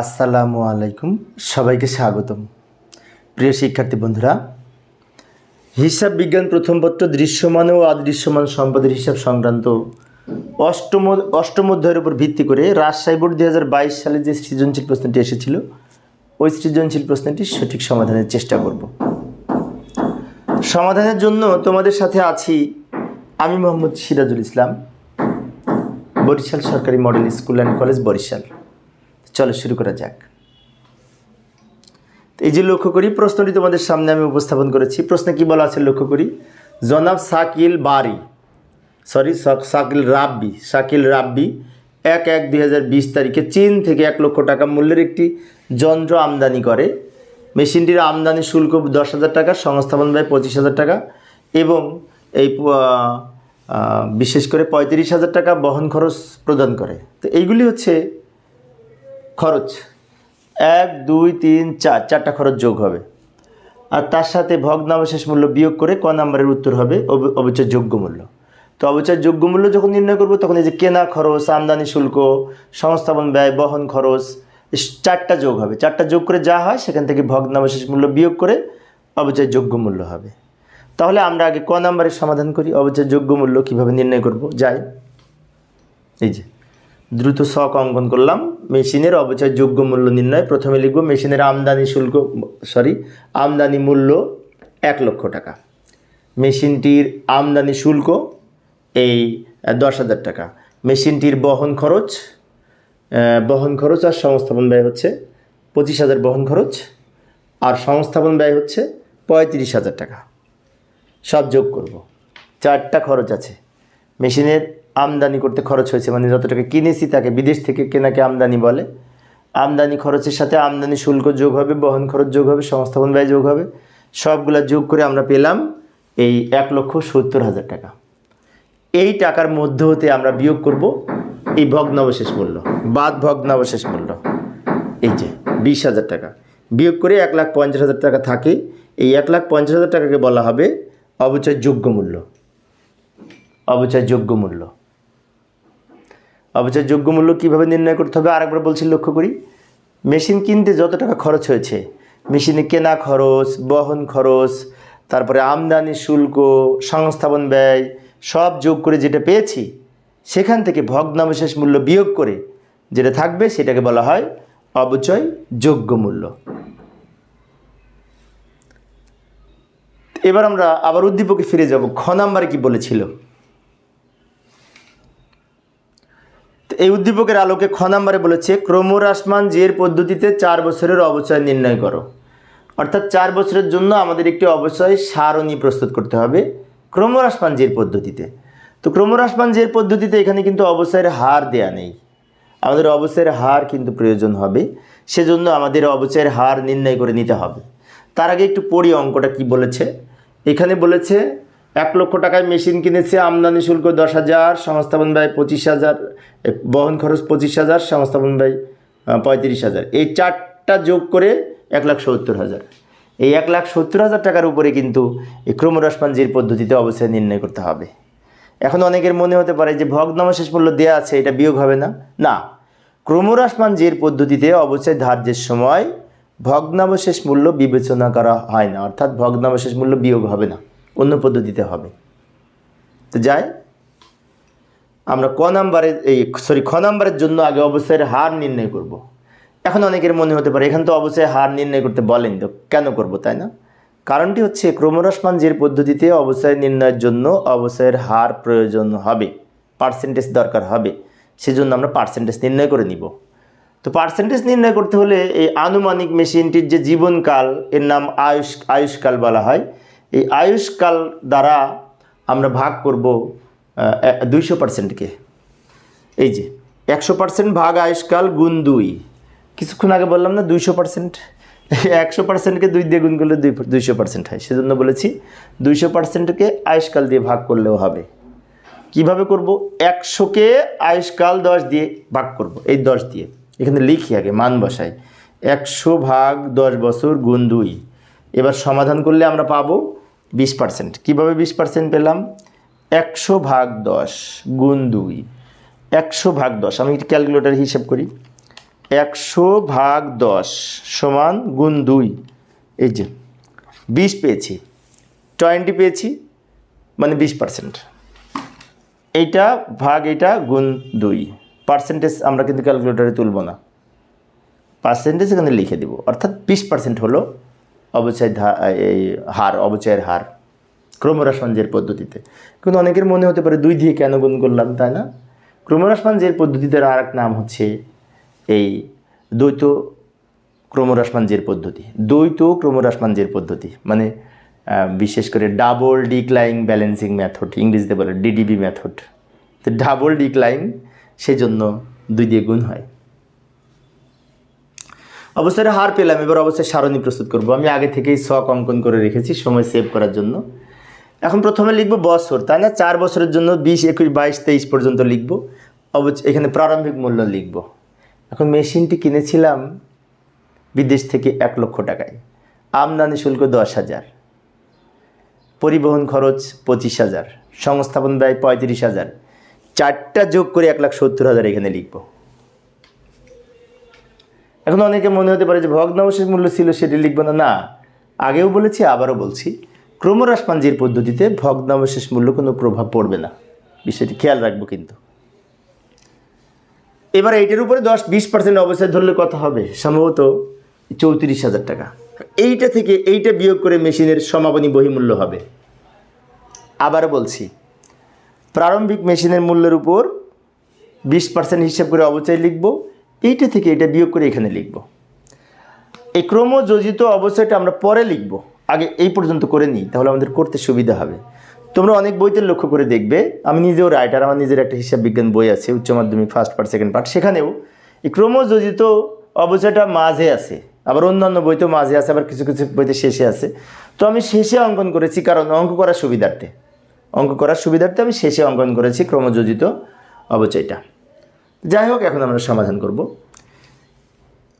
আসসালামু আলাইকুম, সবাইকে স্বাগতম। প্রিয় শিক্ষার্থী বন্ধুরা, হিসাব বিজ্ঞান প্রথম পত্র দৃশ্যমান ও অদৃশ্যমান সম্পদের হিসাব সংক্রান্ত অষ্টম অষ্টম অধ্যায়ের উপর ভিত্তি করে রাজশাহী বোর্ড দুই হাজার বাইশ সালে যে সৃজনশীল প্রশ্নটি এসেছিল, ওই সৃজনশীল প্রশ্নটি সঠিক সমাধানের চেষ্টা করব। সমাধানের জন্য তোমাদের সাথে আছি আমি মোহাম্মদ সিরাজুল ইসলাম, বরিশাল সরকারি model school and college Barishal. চলো শুরু করা যাক। এই যে লক্ষ্য করি, প্রশ্নটি তোমাদের সামনে আমি উপস্থাপন করেছি। প্রশ্নে কি বলা আছে লক্ষ্য করি? জনাব সাকিল বারি সরি সাকিল রাব্বি সাকিল রাব্বি, এক এক দুই তারিখে চীন থেকে এক লক্ষ টাকা মূল্যের একটি যন্ত্র আমদানি করে। মেশিনটির আমদানি শুল্ক দশ হাজার টাকা, সংস্থাপন ব্যয় পঁচিশ হাজার টাকা এবং এই বিশেষ করে পঁয়ত্রিশ হাজার টাকা বহন খরচ প্রদান করে। তো এইগুলি হচ্ছে খরচ। এক, দুই, তিন, চার, চারটা খরচ যোগ হবে। আর তার সাথে ভগ্নাবশেষ মূল্য বিয়োগ করে ক নাম্বারের উত্তর হবে অব- অবিচার যোগ্য মূল্য। তো অবিচার যোগ্য মূল্য যখন নির্ণয় করব, তখন এই যে কেনা খরচ, আমদানি শুল্ক, সংস্থাপন ব্যয়, বহন খরচ চারটা যোগ হবে। চারটা যোগ করে যা হয়, সেখান থেকে ভগ্নাবশেষ মূল্য বিয়োগ করে অবিচার যোগ্য মূল্য হবে। তাহলে আমরা আগে ক নাম্বারের সমাধান করি অবিচার যোগ্য মূল্য কীভাবে নির্ণয় করব? যাই। এই যে। দ্রুত শক অঙ্কন করলাম। মেশিনের অবচয় যোগ্য মূল্য নির্ণয় প্রথমে লিখব মেশিনের আমদানি শুল্ক, সরি, আমদানি মূল্য এক লক্ষ টাকা। মেশিনটির আমদানি শুল্ক এই দশ হাজার টাকা। মেশিনটির বহন খরচ বহন খরচ আর সংস্থাপন ব্যয় হচ্ছে পঁচিশ হাজার বহন খরচ। আর সংস্থাপন ব্যয় হচ্ছে পঁয়ত্রিশ হাজার টাকা। সব যোগ করব। চারটা খরচ আছে। মেশিনের আমদানি করতে খরচ হয়েছে। মানে যত টাকা কিনেছি তাকে বিদেশ থেকে কেনাকে আমদানি বলে। আমদানি খরচের সাথে আমদানি শুল্ক যোগ হবে, বহন খরচ যোগ হবে, সংস্থাপন ব্যয় যোগ হবে। সবগুলা যোগ করে আমরা পেলাম এই এক লক্ষ সত্তর হাজার টাকা। এই টাকার মধ্য হতে আমরা বিয়োগ করব, এই ভগ্নাবশেষ মূল্য। বাদ ভগ্নাবশেষ মূল্য। এই যে, বিশ হাজার টাকা। বিয়োগ করে এক লাখ পঞ্চাশ হাজার টাকা থাকে। এই এক লাখ পঞ্চাশ হাজার টাকাকে বলা হবে অবচয় যোগ্য মূল্য। অবচয় যোগ্য মূল্য। অবচয় যোগ্য মূল্য কীভাবে নির্ণয় করতে হবে? আরেকবার বলছি, লক্ষ্য করি। মেশিন কিনতে যত টাকা খরচ হয়েছে, মেশিনে কেনা খরচ, বহন খরচ, তারপরে আমদানি, শুল্ক, সংস্থাপন ব্যয়, সব যোগ করে যেটা পেয়েছি, সেখান থেকে ভগ্নাবশেষ মূল্য বিয়োগ করে যেটা থাকবে, সেটাকে বলা হয় অবচয় যোগ্য মূল্য। এবার আমরা আবার উদ্দীপকে ফিরে যাব। খ নাম্বারে কি বলেছিল? এই উদ্দীপকের আলোকে খ নাম্বারে বলেছে ক্রমহ্রাসমান জের পদ্ধতিতে চার বছরের অবচয় নির্ণয় করো। অর্থাৎ চার বছরের জন্য আমাদের একটি অবচয় সারণী প্রস্তুত করতে হবে ক্রমহ্রাসমান জের পদ্ধতিতে। তো ক্রমহ্রাসমান জের পদ্ধতিতে এখানে কিন্তু অবচয়ের হার দেয়া নেই। আমাদের অবচয়ের হার কিন্তু প্রয়োজন হবে, সেজন্য আমাদের অবচয়ের হার নির্ণয় করে নিতে হবে। তার আগে একটু পড়ি অঙ্কটা কি বলেছে? এখানে বলেছে এক লক্ষ টাকায় মেশিন কিনেছে, আমদানি শুল্ক দশ হাজার, সংস্থাপন ব্যয় পঁচিশ হাজার বহন খরচ পঁচিশ হাজার, সংস্থাপন ব্যয় পঁয়ত্রিশ হাজার। এই চারটা যোগ করে এক লাখ সত্তর হাজার। এই এক লাখ সত্তর হাজার টাকার উপরে কিন্তু এই ক্রমহ্রাসমানজির পদ্ধতিতে অবশ্যই নির্ণয় করতে হবে। এখন অনেকের মনে হতে পারে যে ভগ্নাবশেষ মূল্য দেওয়া আছে, এটা বিয়োগ হবে না। না ক্রমহ্রাসমান জের পদ্ধতিতে অবশ্যই ধার্যের সময় ভগ্নাবশেষ মূল্য বিবেচনা করা হয় না, অর্থাৎ ভগ্নাবশেষ মূল্য বিয়োগ হবে না। পদ্ধতিতে হবে। তো যাই, আমরা ক নাম্বারের এই, সরি, খ নাম্বারের জন্য আগে অবশ্যই হার নির্ণয় করব। এখন অনেকের মনে হতে পারে, এখানে তো অবশ্যই হার নির্ণয় করতে বলেন, তো কেন করব, তাই না? কারণটি হচ্ছে ক্রমহ্রাসমান যে পদ্ধতিতে অবশ্যই নির্ণয়ের জন্য অবশ্যয়ের হার প্রয়োজন হবে, পার্সেন্টেজ দরকার হবে, সেজন্য আমরা পার্সেন্টেজ নির্ণয় করে নিব। তো পার্সেন্টেজ নির্ণয় করতে হলে এই আনুমানিক মেশিনটির যে জীবনকাল, এর নাম আয়ুষ, আয়ুষ্কাল বলা হয় এই আয়ুষ্কাল দ্বারা আমরা ভাগ করব দুইশো পার্সেন্টকে এই যে, একশো পার্সেন্ট ভাগ আয়ুষ্কাল গুণ দুই। কিছুক্ষণ আগে বললাম না, দুইশো পার্সেন্ট একশো পার্সেন্টকে দুই দিয়ে গুণ করলে দুই দুইশো পার্সেন্ট হয়। সেজন্য বলেছি, দুইশো পার্সেন্টকে আয়ুষ্কাল দিয়ে ভাগ করলেও হবে। কীভাবে করব? একশোকে আয়ুষ্কাল দশ দিয়ে ভাগ করব। এই দশ দিয়ে। এখানে লিখি আগে, মান বসাই। একশো ভাগ দশ বছর গুণ দুই। এবার সমাধান করলে আমরা পাবো বিশ পার্সেন্ট কীভাবে বিশ পার্সেন্ট পেলাম? একশো ভাগ দশ গুণ দুই। একশো ভাগ দশ, আমি ক্যালকুলেটার হিসেব করি। একশো ভাগ দশ সমান গুণ দুই। এই যে, বিশ পেয়েছি। টোয়েন্টি পেয়েছি মানে বিশ পার্সেন্ট এইটা ভাগ এইটা গুণ দুই। পার্সেন্টেজ আমরা কিন্তু ক্যালকুলেটারে তুলব না। পার্সেন্টেজ এখানে লিখে দিব। অর্থাৎ বিশ পার্সেন্ট হলো অবচয় এই হার, অবচয়ের হার ক্রমহ্রাসমানজের পদ্ধতিতে। কিন্তু অনেকের মনে হতে পারে দুই দিয়ে কেন গুণ করলাম, তাই না? ক্রমহ্রাসমানজের পদ্ধতিতে আর এক নাম হচ্ছে এই দ্বৈত ক্রমহ্রাসমানজের পদ্ধতি। দ্বৈত ক্রমহ্রাসমানজের পদ্ধতি মানে বিশেষ করে ডাবল ডিক্লাইং ব্যালেন্সিং মেথড ইংরেজিতে বলে ডিডিবি মেথড তো ডাবল ডিক্লাইং সেজন্য দুই দিয়ে গুণ হয়। অবস্থায় হার পেলাম, এবার অবস্থায় সারণী প্রস্তুত করব। আমি আগে থেকেই শখ অঙ্কন করে রেখেছি, সময় সেভ করার জন্য। এখন প্রথমে লিখব বছর, তাই না? চার বছরের জন্য বিশ, একুশ, বাইশ, তেইশ পর্যন্ত লিখব। অবশ্য এখানে প্রারম্ভিক মূল্য লিখব। এখন মেশিনটি কিনেছিলাম বিদেশ থেকে এক লক্ষ টাকায়। আমদানি শুল্ক দশ হাজার। পরিবহন খরচ পঁচিশ হাজার। সংস্থাপন ব্যয় পঁয়ত্রিশ হাজার। চারটা যোগ করে এক লাখ সত্তর হাজার এখানে লিখব। এখন অনেকে মনে হতে পারে যে ভগ্নাবশেষ মূল্য ছিল, সেটি লিখব না। না, আগেও বলেছি, আবারও বলছি। ক্রমহ্রাসমানজির পদ্ধতিতে ভগ্নাবশেষ মূল্য কোনো প্রভাব পড়বে না। বিষয়টি খেয়াল রাখব কিন্তু। এবার এইটার উপরে দশ, বিশ পার্সেন্ট অবস্থায় ধরলে কত হবে? সম্ভবত চৌত্রিশ হাজার টাকা। এইটা থেকে এইটা বিয়োগ করে মেশিনের সমাপনী বহিমূল্য হবে। আবার বলছি, প্রারম্ভিক মেশিনের মূল্যের উপর বিশ পার্সেন্ট হিসাব করে অবচয় লিখব। এইটা থেকে এটা বিয়োগ করে এখানে লিখব। এই ক্রমযোজিত অবচয়টা আমরা পরে লিখব। আগে এই পর্যন্ত করে নিই, তাহলে আমাদের করতে সুবিধা হবে। তোমরা অনেক বইতে লক্ষ্য করে দেখবে, আমি নিজেও রাইটার আমার নিজের একটা হিসাব বিজ্ঞান বই আছে, উচ্চ মাধ্যমিক ফার্স্ট পার্ট সেকেন্ড পার্ট সেখানেও এই ক্রমযোজিত অবচয়টা মাঝে আছে। আবার অন্যান্য বইতেও মাঝে আছে, আবার কিছু কিছু বইতে শেষে আছে। তো আমি শেষে অঙ্কন করেছি কারণ অঙ্ক করার সুবিধার্থে। অঙ্ক করার সুবিধার্থে আমি শেষে অঙ্কন করেছি ক্রমযোজিত অবচয়টা। যাই হোক, এখন আমরা সমাধান করব।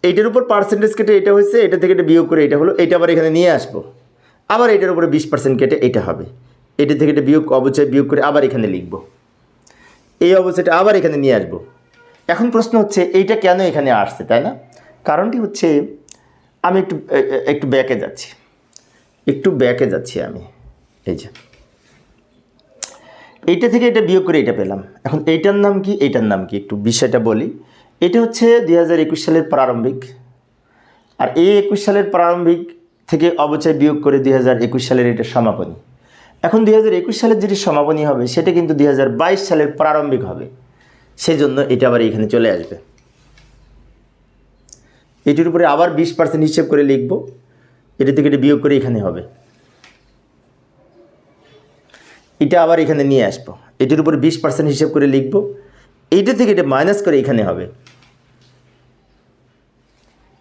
এইটার উপর পার্সেন্টেজ কেটে এটা হয়েছে, এটা থেকে এটা বিয়োগ করে এটা হলো, এটা আবার এখানে নিয়ে আসব। আবার এটার উপরে বিশ পার্সেন্ট কেটে এটা হবে। এটা থেকে এটা বিয়োগ, অবচয় বিয়োগ করে আবার এখানে লিখব। এই অবচয়টা আবার এখানে নিয়ে আসব। এখন প্রশ্ন হচ্ছে, এইটা কেন এখানে আসছে, তাই না? কারণটি হচ্ছে, আমি একটু একটু ব্যাকে যাচ্ছি। একটু ব্যাকে যাচ্ছি আমি। এই যে। এইটা থেকে এটা বিয়োগ করে এটা পেলাম। এখন এইটার নাম কি, এইটার নাম কি? একটু বিষয়টা বলি। এটা হচ্ছে দুই হাজার একুশ সালের প্রারম্ভিক। আর এই একুশ সালের প্রারম্ভিক থেকে অবচয় বিয়োগ করে দুই হাজার একুশ সালের এটা সমাপনী। এখন দুই হাজার একুশ সালের যেটি সমাপনী হবে, সেটা কিন্তু দুই হাজার বাইশ সালের প্রারম্ভিক হবে। সেজন্য এটা আবার এখানে চলে আসবে। এটির উপরে আবার বিশ পার্সেন্ট হিসেব করে লিখব। এটা থেকে এটা বিয়োগ করে এখানে হবে। এটা আবার এখানে নিয়ে আসব। এটির উপর বিশ পার্সেন্ট হিসেব করে লিখব। এইটা থেকে এটা মাইনাস করে এখানে হবে।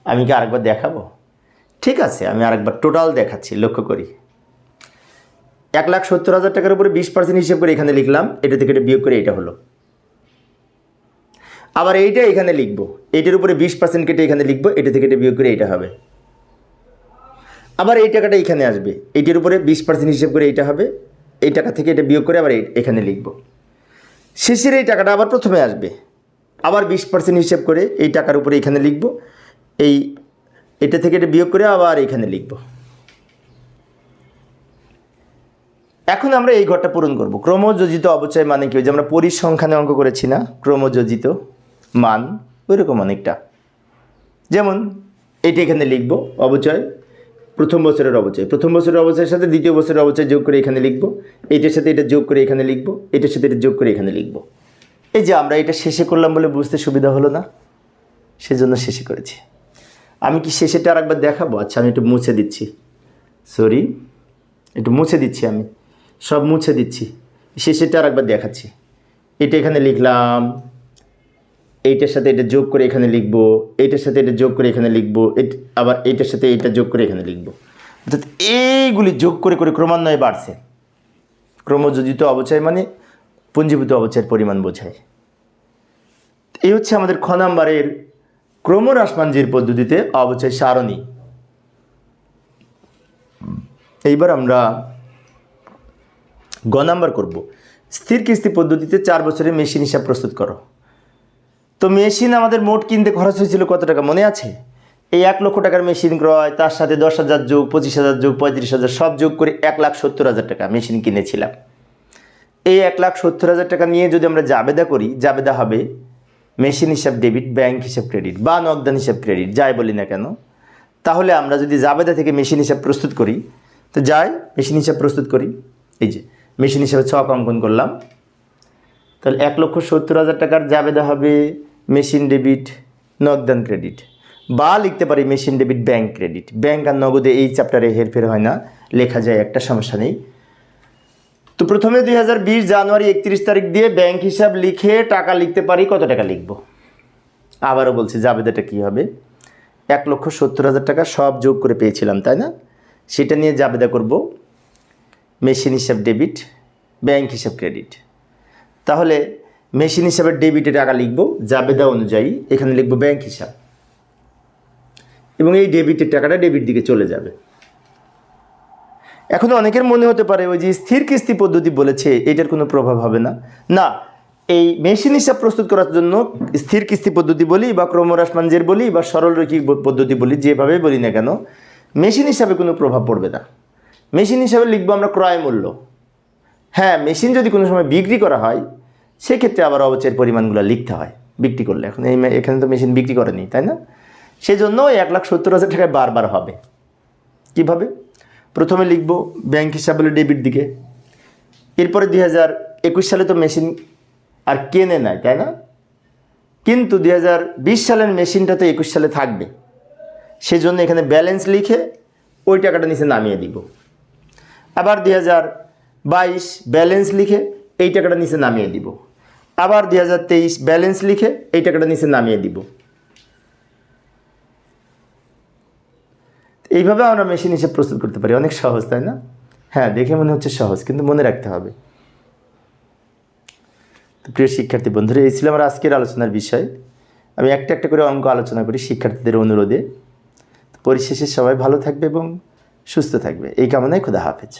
আমি কি আরেকবার দেখাবো? ঠিক আছে, আমি আরেকবার টোটাল দেখাচ্ছি, লক্ষ্য করি। এক লাখ সত্তর হাজার টাকার উপরে বিশ পার্সেন্ট হিসেব করে এখানে লিখলাম, এটা থেকে এটা বিয়োগ করে এটা হলো। আবার এইটা এখানে লিখব এইটার উপরে বিশ পার্সেন্ট কেটে এখানে লিখব, এটা থেকে এটা বিয়োগ করে এটা হবে। আবার এই টাকাটা এখানে আসবে এইটার উপরে বিশ পার্সেন্ট হিসেব করে এটা হবে। এই টাকা থেকে এটা বিয়োগ করে আবার এখানে লিখব। শেষের এই টাকাটা আবার প্রথমে আসবে। আবার বিশ পার্সেন্ট হিসেব করে এই টাকার উপরে এখানে লিখব। এই এটা থেকে এটা বিয়োগ করে আবার এখানে লিখব। এখন আমরা এই ঘরটা পূরণ করব। ক্রমযোজিত অবচয় মানে কি? যে আমরা পরিসংখ্যানে অঙ্ক করেছি না? ক্রমযোজিত মান, ওইরকম অনেকটা। যেমন এইটা এখানে লিখব, অবচয়। প্রথম বছরের অবচয়। প্রথম বছরের অবচয়ের সাথে দ্বিতীয় বছরের অবচয় যোগ করে এখানে লিখব। এইটার সাথে এটা যোগ করে এখানে লিখব। এটার সাথে এটা যোগ করে এখানে লিখব। এই যে আমরা এটা শেষে করলাম বলে বুঝতে সুবিধা হলো না, সেজন্য শেষে করেছি। আমি কি শেষেটা আর একবার দেখাবো? আচ্ছা আমি একটু মুছে দিচ্ছি। সরি একটু মুছে দিচ্ছি আমি। সব মুছে দিচ্ছি। শেষেটা আর একবার দেখাচ্ছি। এটা এখানে লিখলাম। এইটার সাথে এটা যোগ করে এখানে লিখব, এইটার সাথে এটা যোগ করে এখানে লিখব আবার এইটার সাথে এটা যোগ করে এখানে লিখব। অর্থাৎ এইগুলি যোগ করে করে ক্রমান্বয়ে বাড়ছে। ক্রমযোজিত অবচয় মানে পুঞ্জীভূত অবচয়ের পরিমাণ বোঝায়। এই হচ্ছে আমাদের খ নাম্বারের ক্রমহ্রাসমানজির পদ্ধতিতে অবচয় সারণী। এইবার আমরা গ নাম্বার করব। স্থির কিস্তি পদ্ধতিতে চার বছরের মেশিন হিসাব প্রস্তুত করো। তো মেশিন আমাদের মোট কিনতে খরচ হয়েছিল কত টাকা মনে আছে? এই এক লক্ষ টাকার মেশিন ক্রয়, তার সাথে দশ হাজার যোগ, পঁচিশ হাজার যোগ, পঁয়ত্রিশ হাজার, সব যোগ করে এক লাখ সত্তর হাজার টাকা মেশিন কিনেছিলাম। এই এক লাখ সত্তর হাজার টাকা নিয়ে যদি আমরা জাবেদা করি, জাবেদা হবে মেশিন হিসাব ডেবিট, ব্যাংক হিসাব ক্রেডিট বা নগদান হিসাব ক্রেডিট, যাই বলি না কেন। তাহলে আমরা যদি জাবেদা থেকে মেশিন হিসাব প্রস্তুত করি, তো যাই, মেশিন হিসাব প্রস্তুত করি। এই যে, মেশিন হিসাবে ছক অঙ্কন করলাম। তাহলে এক লক্ষ সত্তর হাজার টাকার জাবেদা হবে মেশিন ডেবিট নগদান ক্রেডিট বা লিখতে পারি machine debit bank credit bank আর নগদে এই চ্যাপ্টারে হেরফের হয় না, লেখা যায় একটা সমস্যা নেই। তো প্রথমে দুই হাজার বিশ জানুয়ারি একত্রিশ তারিখ দিয়ে ব্যাংক হিসাব লিখে টাকা লিখতে পারি, কত টাকা লিখব? আবারও বলছি, জাবেদাটা কী হবে? এক লক্ষ সত্তর হাজার টাকা সব যোগ করে পেয়েছিলাম, তাই না? সেটা নিয়ে জাবেদা করব। মেশিন হিসাব ডেবিট ব্যাংক হিসাব ক্রেডিট তাহলে মেশিন হিসাবে ডেবিটে টাকা লিখব জাবেদা অনুযায়ী এখানে লিখব ব্যাংক হিসাব। এবং এই ডেবিটের টাকাটা ডেবিট দিকে চলে যাবে। এখন অনেকের মনে হতে পারে ওই যে স্থির কিস্তি পদ্ধতি বলেছে, এটার কোনো প্রভাব হবে না। না, এই মেশিন হিসাব প্রস্তুত করার জন্য স্থির কিস্তি পদ্ধতি বলি বা ক্রমরাসমানজের বলি বা সরলরৈখিক ব- পদ্ধতি বলি, যেভাবে বলি না কেন মেশিন হিসাবে কোনো প্রভাব পড়বে না। মেশিন হিসাবে লিখব আমরা ক্রয় মূল্য। হ্যাঁ মেশিন যদি কোনো সময় বিক্রি করা হয় সেক্ষেত্রে আবার অবচয়ের পরিমাণগুলো লিখতে হয়, বিক্রি করলে। এখন এই এখানে তো মেশিন বিক্রি করেনি, তাই না? সেজন্য ওই এক লাখ সত্তর হাজার টাকায় বারবার হবে। কীভাবে? প্রথমে লিখব ব্যাংক হিসাবে হলো ডেবিট দিকে। এরপরে দুই হাজার একুশ সালে তো মেশিন আর কেনে নাই, তাই না? কিন্তু দুই হাজার বিশ সালের মেশিনটা তো একুশ সালে থাকবে। সেজন্য এখানে ব্যালেন্স লিখে ওই টাকাটা নিচে নামিয়ে দিব। আবার দুই হাজার বাইশ ব্যালেন্স লিখে এই টাকাটা নিচে নামিয়ে দিব। আবার দুই হাজার তেইশ ব্যালেন্স লিখে এই টাকাটা নিচে নামিয়ে দিব। এইভাবে আমরা মেশিন হিসেবে প্রস্তুত করতে পারি। অনেক সহজ, তাই না? হ্যাঁ দেখে মনে হচ্ছে সহজ, কিন্তু মনে রাখতে হবে। তো প্রিয় শিক্ষার্থী বন্ধুরা, এই ছিল আমার আজকের আলোচনার বিষয়। আমি একটা একটা করে অঙ্ক আলোচনা করি শিক্ষার্থীদের অনুরোধে। পরিশেষে সবাই ভালো থাকবে এবং সুস্থ থাকবে। এই কামনায় খোদা হাফেজ।